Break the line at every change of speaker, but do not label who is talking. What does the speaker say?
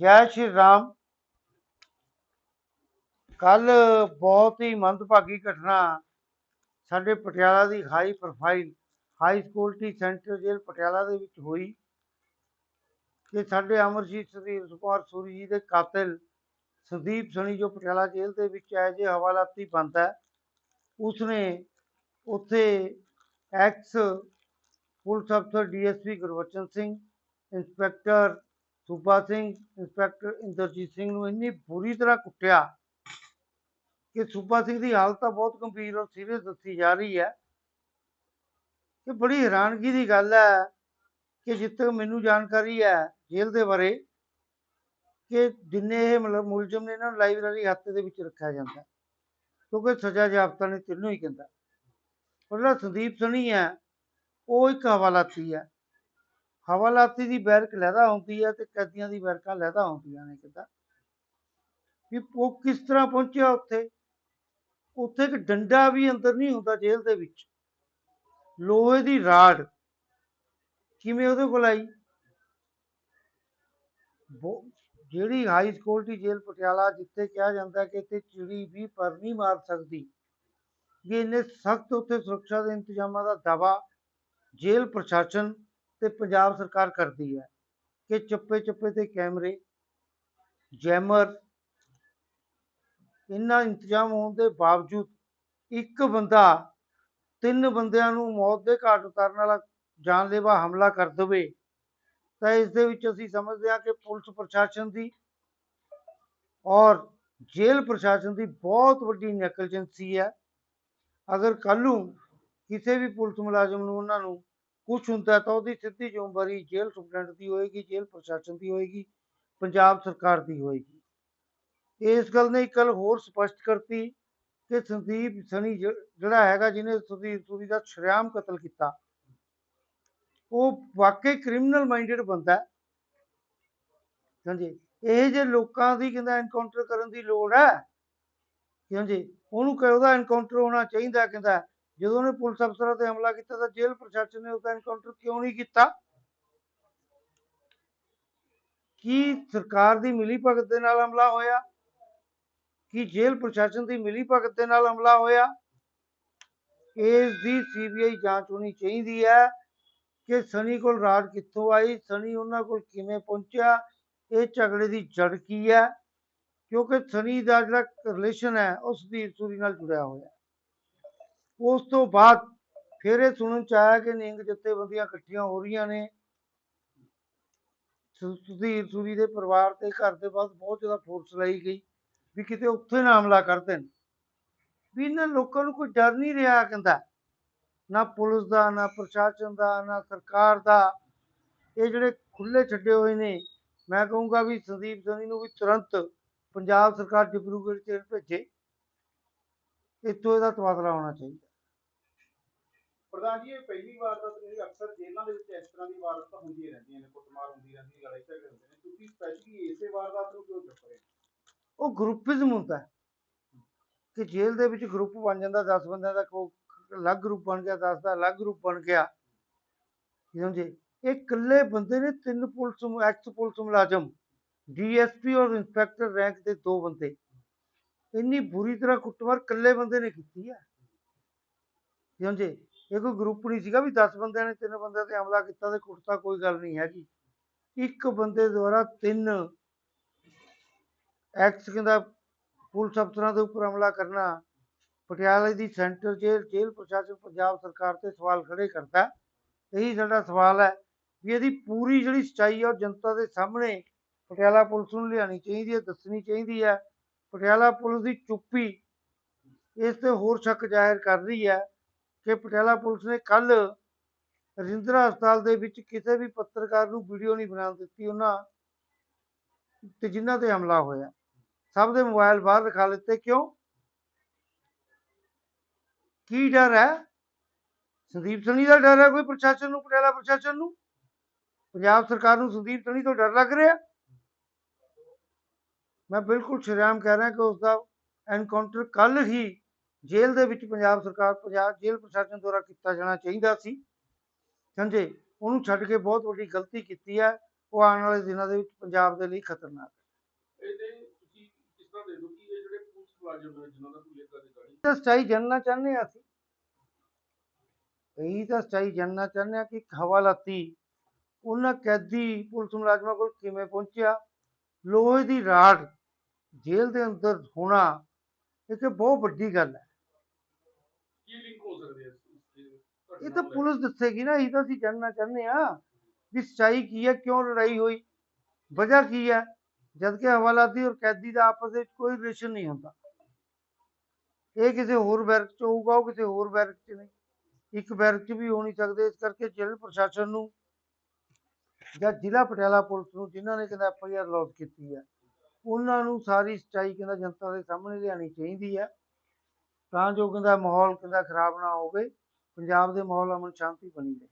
ਜੈ ਸ਼੍ਰੀ ਰਾਮ। ਕੱਲ ਬਹੁਤ ਹੀ ਮੰਦਭਾਗੀ ਘਟਨਾ। ਸਾਡੇ ਪਟਿਆਲਾ ਦੀ high profile high security centre ਜੇਲ੍ਹ ਪਟਿਆਲਾ ਦੇ ਵਿੱਚ ਹੋਈ। ਕਿ ਸਾਡੇ ਅਮਰਜੀਤ ਸੁਧੀਰ ਕੁਮਾਰ ਸੂਰੀ ਜੀ ਦੇ ਕਾਤਿਲ ਸੰਦੀਪ ਸਣੀ ਜੋ ਪਟਿਆਲਾ ਜੇਲ੍ਹ ਦੇ ਵਿੱਚ ਹੈ, ਜੇ ਹਵਾਲਾਤੀ ਬੰਦ ਹੈ, ਉਸਨੇ ਉੱਥੇ ਐਕਸ ਪੁਲਿਸ ਅਫਸਰ DSP Gurbachan Singh, inspector Suba Singh, inspector Inderjit Singh ਨੂੰ ਇੰਨੀ ਬੁਰੀ ਤਰ੍ਹਾਂ ਕੁੱਟਿਆ ਕਿ ਸੂਬਾ ਸਿੰਘ ਦੀ ਹਾਲਤ ਤਾਂ ਬਹੁਤ ਗੰਭੀਰ ਔਰ ਸੀਰੀਅਸ ਦੱਸੀ ਜਾ ਰਹੀ ਹੈ ਕਿ ਬੜੀ ਹੈਰਾਨਗੀ ਦੀ ਗੱਲ ਹੈ ਕਿ ਜਿੱਥੇ ਮੈਨੂੰ ਜਾਣਕਾਰੀ ਹੈ ਜੇਲ੍ਹ ਦੇ ਬਾਰੇ ਕਿ ਜਿੰਨੇ ਇਹ ਮੁਲਜ਼ਮ ਨੇ ਇਹਨਾਂ ਨੂੰ ਲਾਇਬ੍ਰੇਰੀ ਹੱਥ ਦੇ ਵਿੱਚ ਰੱਖਿਆ ਜਾਂਦਾ ਕਿਉਂਕਿ ਸਜ਼ਾ ਜਾਬਤਾ ਨੇ ਤਿੰਨੋਂ ਹੀ ਕਹਿੰਦਾ। ਪਰ ਜਿਹੜਾ ਸੰਦੀਪ ਸਣੀ ਹੈ, ਉਹ ਇੱਕ ਹਵਾਲਾਤੀ ਹੈ। ਹਵਾਲਾਤੀ ਦੀ ਬੈਰਕ ਲਹਿਦਾ ਹੁੰਦੀ ਹੈ ਤੇ ਕੈਦੀਆਂ ਦੀ ਬੈਰਕਾਂ ਲਹਿਦਾ ਹੁੰਦੀਆਂ ਨੇ ਕਿੱਦਾਂ? ਵੀ ਉਹ ਕਿਸ ਤਰ੍ਹਾਂ ਪਹੁੰਚਿਆ ਉੱਥੇ? ਉੱਥੇ ਇੱਕ ਡੰਡਾ ਵੀ ਅੰਦਰ ਨਹੀਂ ਹੁੰਦਾ ਜੇਲ੍ਹ ਦੇ ਵਿੱਚ। ਲੋਹੇ ਦੀ ਰਾਡ ਕਿਵੇਂ ਉਹਦੇ ਕੋਲ ਆਈ? ਜਿਹੜੀ ਹਾਈ ਸਿਕਿਉਰਿਟੀ ਜੇਲ੍ਹ ਪਟਿਆਲਾ ਜਿੱਥੇ ਕਿਹਾ ਜਾਂਦਾ ਕਿ ਇੱਥੇ ਚਿੜੀ ਵੀ ਪਰ ਨਹੀਂ ਮਾਰ ਸਕਦੀ। ਵੀ ਇੰਨੇ ਸਖਤ ਉੱਥੇ ਸੁਰੱਖਿਆ ਦੇ ਇੰਤਜ਼ਾਮਾਂ ਦਾ ਦਾਵਾ ਜੇਲ੍ਹ ਪ੍ਰਸ਼ਾਸਨ ਤੇ ਪੰਜਾਬ ਸਰਕਾਰ ਕਰਦੀ ਹੈ ਕਿ ਚੱਪੇ ਚੱਪੇ ਤੇ ਕੈਮਰੇ, ਜੈਮਰ ਇੰਨਾ ਇੰਤਜ਼ਾਮ ਹੋਣ ਦੇ ਬਾਵਜੂਦ ਇੱਕ ਬੰਦਾ ਤਿੰਨ ਬੰਦਿਆਂ ਨੂੰ ਮੌਤ ਦੇ ਘਾਟ ਉਤਾਰਨ ਵਾਲਾ ਜਾਨਲੇਵਾ ਹਮਲਾ ਕਰ ਦੇਵੇ, ਤਾਂ ਇਸ ਦੇ ਵਿੱਚ ਅਸੀਂ ਸਮਝਦੇ ਹਾਂ ਕਿ ਪੁਲਿਸ ਪ੍ਰਸ਼ਾਸਨ ਦੀ ਔਰ ਜੇਲ੍ਹ ਪ੍ਰਸ਼ਾਸਨ ਦੀ ਬਹੁਤ ਵੱਡੀ ਨੈਗਲੀਜੈਂਸੀ ਹੈ। ਅਗਰ ਕੱਲ ਨੂੰ ਕਿਸੇ ਵੀ ਪੁਲਿਸ ਮੁਲਾਜ਼ਮ ਨੂੰ ਉਹਨਾਂ ਨੂੰ ਕੁਝ ਹੁੰਦਾ ਤਾਂ ਉਹਦੀ ਸਿੱਧੀ ਜ਼ਿੰਮੇਵਾਰੀ ਜੇਲ੍ਹ ਸੁਪਰਡੈਂਟ ਦੀ ਹੋਏਗੀ, ਜੇਲ੍ਹ ਪ੍ਰਸ਼ਾਸਨ ਦੀ ਹੋਏਗੀ, ਪੰਜਾਬ ਸਰਕਾਰ ਦੀ ਹੋਏਗੀ। ਇਸ ਗੱਲ ਨੇ ਇੱਕ ਹੋਰ ਸਪਸ਼ਟ ਕਰਤੀ ਕਿ ਸੰਦੀਪ ਸਣੀ ਜਿਹੜਾ ਹੈਗਾ ਜਿਹਨੇ ਸੁਦੀਪ ਸੂਰੀ ਦਾ ਸ਼ਰੇਆਮ ਕਤਲ ਕੀਤਾ, ਉਹ ਵਾਕਈ ਕ੍ਰਿਮੀਨਲ ਮਾਈਂਡਡ ਬੰਦਾ ਹੈ। ਹਾਂਜੀ, ਇਹ ਜੇ ਲੋਕਾਂ ਦੀ ਕਹਿੰਦਾ ਐਨਕਾਊਂਟਰ ਕਰਨ ਦੀ ਲੋੜ ਹੈ, ਹਾਂਜੀ, ਉਹਨੂੰ ਕਿ ਐਨਕਾਊਂਟਰ ਹੋਣਾ ਚਾਹੀਦਾ ਕਹਿੰਦਾ ਜਦੋਂ ਉਹਨੇ ਪੁਲਿਸ ਅਫਸਰਾਂ ਤੇ ਹਮਲਾ ਕੀਤਾ ਤਾਂ ਜੇਲ੍ਹ ਪ੍ਰਸ਼ਾਸਨ ਨੇ ਉਹਦਾ ਐਨਕਾਊਂਟਰ ਕਿਉਂ ਨਹੀਂ ਕੀਤਾ? ਕੀ ਸਰਕਾਰ ਦੀ ਮਿਲੀ ਭਗਤ ਦੇ ਨਾਲ ਹਮਲਾ ਹੋਇਆ? ਕੀ ਜੇਲ੍ਹ ਪ੍ਰਸ਼ਾਸਨ ਦੀ ਮਿਲੀ ਭਗਤ ਦੇ ਨਾਲ ਹਮਲਾ ਹੋਇਆ? ਇਸ ਦੀ ਸੀਬੀਆਈ ਜਾਂਚ ਹੋਣੀ ਚਾਹੀਦੀ ਹੈ ਕਿ ਸਨੀ ਕੋਲ ਰਾਜ ਕਿੱਥੋਂ ਆਈ, ਸਨੀ ਉਹਨਾਂ ਕੋਲ ਕਿਵੇਂ ਪਹੁੰਚਿਆ, ਇਹ ਝਗੜੇ ਦੀ ਜੜ ਕੀ ਹੈ? ਕਿਉਂਕਿ ਸਨੀ ਦਾ ਜਿਹੜਾ ਰਿਲੇਸ਼ਨ ਹੈ, ਉਸ ਦੀ ਸੂਰੀ ਨਾਲ ਜੁੜਿਆ ਹੋਇਆ। ਉਸ ਤੋਂ ਬਾਅਦ ਫਿਰ ਇਹ ਸੁਣਨ ਚ ਆਇਆ ਕਿ ਨਿੰਗ ਜਥੇਬੰਦੀਆਂ ਇਕੱਠੀਆਂ ਹੋ ਰਹੀਆਂ ਨੇ। ਸੁਧੀਰ ਸੂਰੀ ਦੇ ਪਰਿਵਾਰ ਤੇ ਘਰ ਦੇ ਬਾਅਦ ਬਹੁਤ ਜ਼ਿਆਦਾ ਫੋਰਸ ਲਾਈ ਗਈ ਵੀ ਕਿਤੇ ਉੱਥੇ ਨਾ ਹਮਲਾ ਕਰ ਦੇਣ। ਵੀ ਇਹਨਾਂ ਲੋਕਾਂ ਨੂੰ ਕੋਈ ਡਰ ਨਹੀਂ ਰਿਹਾ ਕਹਿੰਦਾ। ਨਾ ਪੁਲਿਸ ਦਾ, ਨਾ ਪ੍ਰਸ਼ਾਸਨ ਦਾ, ਨਾ ਸਰਕਾਰ ਦਾ। ਇਹ ਜਿਹੜੇ ਖੁੱਲੇ ਛੱਡੇ ਹੋਏ ਨੇ, ਮੈਂ ਕਹੂੰਗਾ ਵੀ ਸੰਦੀਪ ਸਨੀ ਨੂੰ ਵੀ ਤੁਰੰਤ ਪੰਜਾਬ ਸਰਕਾਰ ਡਿਬਰੂਗੜ੍ਹ ਚ ਭੇਜੇ। ਇੱਥੋਂ ਇਹਦਾ ਤਬਾਦਲਾ ਹੋਣਾ ਚਾਹੀਦਾ।
ਪ੍ਰਧਾਨ ਜੀ ਇਹ ਪਹਿਲੀ ਵਾਰ ਤਾਂ ਜਿਹੜੀ ਅਕਸਰ ਜੇਲ੍ਹਾਂ ਦੇ ਵਿੱਚ ਇਸ ਤਰ੍ਹਾਂ ਦੀ ਵਾਰਦਾਤਾਂ ਹੁੰਦੀਆਂ ਰਹਿੰਦੀਆਂ ਨੇ, ਕੁੱਟਮਾਰ ਹੁੰਦੀ ਰਹਿੰਦੀ ਲੜਾਈ ਝਗੜੇ ਹੁੰਦੇ ਨੇ। ਤੁਸੀਂ ਸਪੈਸ਼ਲੀ ਇਸੇ ਵਾਰਦਾਤ ਨੂੰ ਕਿਉਂ ਚੁੱਕ ਰਹੇ
ਉਹ ਗਰੁੱਪਿਜ਼ਮ ਹੁੰਦਾ ਕਿ ਜੇਲ੍ਹ ਦੇ ਵਿੱਚ ਗਰੁੱਪ ਬਣ ਜਾਂਦਾ 10 ਬੰਦਿਆਂ ਦਾ ਕੋ ਅਲੱਗ ਗਰੁੱਪ ਬਣ ਗਿਆ 10 ਦਾ ਅਲੱਗ ਗਰੁੱਪ ਬਣ ਗਿਆ। ਸਮਝੇ? ਇਹ ਇਕੱਲੇ ਬੰਦੇ ਨੇ ਤਿੰਨ ਪੁਲਿਸ ਐਕਸ ਪੁਲਿਸ ਮੁਲਾਜ਼ਮ ਡੀਐਸਪੀ ਔਰ ਇੰਸਪੈਕਟਰ ਰੈਂਕ ਦੇ ਦੋ ਬੰਦੇ। ਇੰਨੀ ਬੁਰੀ ਤਰ੍ਹਾਂ ਕੁੱਟਮਾਰ ਇਕੱਲੇ ਬੰਦੇ ਨੇ ਕੀਤੀ ਆ ਸਮਝੇ? ਇਹ ਕੋਈ ਗਰੁੱਪ ਨਹੀਂ ਸੀਗਾ ਵੀ 10 ਬੰਦਿਆਂ ਨੇ ਤਿੰਨ ਬੰਦਿਆਂ ਤੇ ਹਮਲਾ ਕੀਤਾ ਤੇ ਕੁੱਟਤਾ, ਕੋਈ ਗੱਲ ਨਹੀਂ ਹੈਗੀ। ਇੱਕ ਬੰਦੇ ਦੁਆਰਾ ਤਿੰਨ ਐਕਸ ਕਹਿੰਦਾ ਪੁਲਿਸ ਅਫਸਰਾਂ ਦੇ ਉੱਪਰ ਹਮਲਾ ਕਰਨਾ, ਪਟਿਆਲੇ ਦੀ ਸੈਂਟਰ ਜੇਲ੍ਹ ਜੇਲ੍ਹ ਪ੍ਰਸ਼ਾਸਨ ਪੰਜਾਬ ਸਰਕਾਰ ਤੇ ਸਵਾਲ ਖੜੇ ਕਰਦਾ। ਇਹੀ ਸਾਡਾ ਸਵਾਲ ਹੈ ਵੀ ਇਹਦੀ ਪੂਰੀ ਜਿਹੜੀ ਸਚਾਈ ਹੈ ਉਹ ਜਨਤਾ ਦੇ ਸਾਹਮਣੇ ਪਟਿਆਲਾ ਪੁਲਿਸ ਨੂੰ ਲਿਆਣੀ ਚਾਹੀਦੀ ਹੈ, ਦੱਸਣੀ ਚਾਹੀਦੀ ਹੈ। ਪਟਿਆਲਾ ਪੁਲਿਸ ਦੀ ਚੁੱਪੀ ਇਸ ਤੇ ਹੋਰ ਸ਼ੱਕ ਜ਼ਾਹਿਰ ਕਰ ਰਹੀ ਹੈ। ਕਿ ਪਟਿਆਲਾ ਪੁਲਿਸ ਨੇ ਕੱਲ ਰਜਿੰਦਰਾ ਹਸਪਤਾਲ ਦੇ ਵਿੱਚ ਕਿਸੇ ਵੀ ਪੱਤਰਕਾਰ ਨੂੰ ਵੀਡੀਓ ਨਹੀਂ ਬਣਾ ਦਿੱਤੀ ਉਹਨਾਂ ਤੇ ਜਿਨ੍ਹਾਂ ਤੇ ਹਮਲਾ ਹੋਇਆ। ਸਭ ਦੇ ਮੋਬਾਈਲ ਬਾਹਰ ਰਖਾ ਲਿੱਤੇ। ਕਿਉਂ? ਕੀ ਡਰ ਹੈ? ਸੰਦੀਪ ਸਣੀ ਦਾ ਡਰ ਹੈ ਕੋਈ ਪ੍ਰਸ਼ਾਸਨ ਨੂੰ, ਪਟਿਆਲਾ ਪ੍ਰਸ਼ਾਸਨ ਨੂੰ? ਪੰਜਾਬ ਸਰਕਾਰ ਨੂੰ ਸੰਦੀਪ ਸਣੀ ਤੋਂ ਡਰ ਲੱਗ ਰਿਹਾ? ਮੈਂ ਬਿਲਕੁਲ ਸ਼ਰੇਆਮ ਕਹਿ ਰਿਹਾ ਕਿ ਉਸ ਦਾ ਐਨਕਾਊਂਟਰ ਕੱਲ ਹੀ ਜੇਲ੍ਹ ਦੇ ਵਿੱਚ ਪੰਜਾਬ ਸਰਕਾਰ ਪੰਜਾਬ ਜੇਲ੍ਹ ਪ੍ਰਸ਼ਾਸਨ ਦੁਆਰਾ ਕੀਤਾ ਜਾਣਾ ਚਾਹੀਦਾ ਸੀ। ਸਮਝੇ ਉਹਨੂੰ ਛੱਡ ਕੇ ਬਹੁਤ ਵੱਡੀ ਗਲਤੀ ਕੀਤੀ ਹੈ। ਉਹ ਆਉਣ ਵਾਲੇ ਦਿਨਾਂ ਦੇ ਵਿੱਚ ਪੰਜਾਬ ਦੇ ਲਈ ਖਤਰਨਾਕ ਹੈ।
ਇਹਦੇ ਤੁਸੀਂ ਕਿਸ ਤਰ੍ਹਾਂ ਦੇ ਦੋ ਕਿ ਇਹ ਜਿਹੜੇ ਪੁਲਿਸ ਮੁਲਾਜ਼ਮ ਨੇ ਜਿਨ੍ਹਾਂ ਦਾ ਤੁਸੀਂ ਇਦਾਂ ਦੀ ਗਾੜੀ
ਤਾਂ ਸੱਚਾਈ ਜਾਣਨਾ ਚਾਹੁੰਦੇ ਅਸੀਂ। ਇਹੀ ਤਾਂ ਸੱਚਾਈ ਜਾਣਨਾ ਚਾਹੁੰਦੇ ਹਾਂ ਕਿ ਹਵਾਲਾਤੀ ਉਹਨਾਂ ਕੈਦੀ ਪੁਲਿਸ ਮੁਲਾਜ਼ਮਾਂ ਕੋਲ ਕਿਵੇਂ ਪਹੁੰਚਿਆ। ਲੋਹੇ ਦੀ ਰਾਡ ਜੇਲ੍ਹ ਦੇ ਅੰਦਰ ਹੋਣਾ ਇਹ ਤਾਂ ਬਹੁਤ ਵੱਡੀ ਗੱਲ ਹੋ।
ਸਕਦੇ ਆ ਇਸ- ਇਸ ਘਟਨਾ
ਇਹ ਤਾਂ? ਪੁਲਿਸ ਦੱਸੇਗੀ ਨਾ ਇਹ ਤਾਂ ਅਸੀਂ ਜਾਣਨਾ ਚਾਹੁੰਦੇ ਹਾਂ ਵੀ ਸੱਚਾਈ ਕੀ ਹੈ ਕਿਉਂ ਲੜਾਈ ਹੋਈ ਵਜ੍ਹਾ ਕੀ ਹੈ ਜਦ ਕਿ ਹਵਾਲਾਤੀ ਔਰ ਕੈਦੀ ਦਾ ਆਪਸ ਵਿੱਚ ਕੋਈ ਰਿਲੇਸ਼ਨ ਨਹੀਂ ਹੁੰਦਾ। ਇਹ ਕਿਸੇ ਹੋਰ ਬੈਰਕ ਚ ਹੋਊਗਾ ਉਹ ਕਿਸੇ ਹੋਰ ਬੈਰਕ ਚ ਨਹੀਂ। ਇੱਕ ਬੈਰਕ ਚ ਵੀ ਹੋ ਨਹੀਂ ਸਕਦੇ ਇਸ ਕਰਕੇ ਜੇਲ੍ਹ ਪ੍ਰਸ਼ਾਸਨ ਨੂੰ ਜਾਂ ਜ਼ਿਲ੍ਹਾ ਪਟਿਆਲਾ ਪੁਲਿਸ ਨੂੰ ਜਿਨ੍ਹਾਂ ਨੇ ਕਹਿੰਦਾ ਐਫ ਆਈ ਆਰ ਲੌਜ ਕੀਤੀ ਹੈ ਉਹਨਾਂ ਨੂੰ ਸਾਰੀ ਸੱਚਾਈ ਕਹਿੰਦਾ ਜਨਤਾ ਦੇ ਸਾਹਮਣੇ ਲਿਆਉਣੀ ਚਾਹੀਦੀ ਹੈ। ਤਾਂ ਜੋ ਕਹਿੰਦਾ ਮਾਹੌਲ ਕਹਿੰਦਾ ਖਰਾਬ ਨਾ ਹੋਵੇ, ਪੰਜਾਬ ਦੇ ਮਾਹੌਲ ਅਮਨ ਸ਼ਾਂਤੀ ਬਣੀ ਰਹੇ।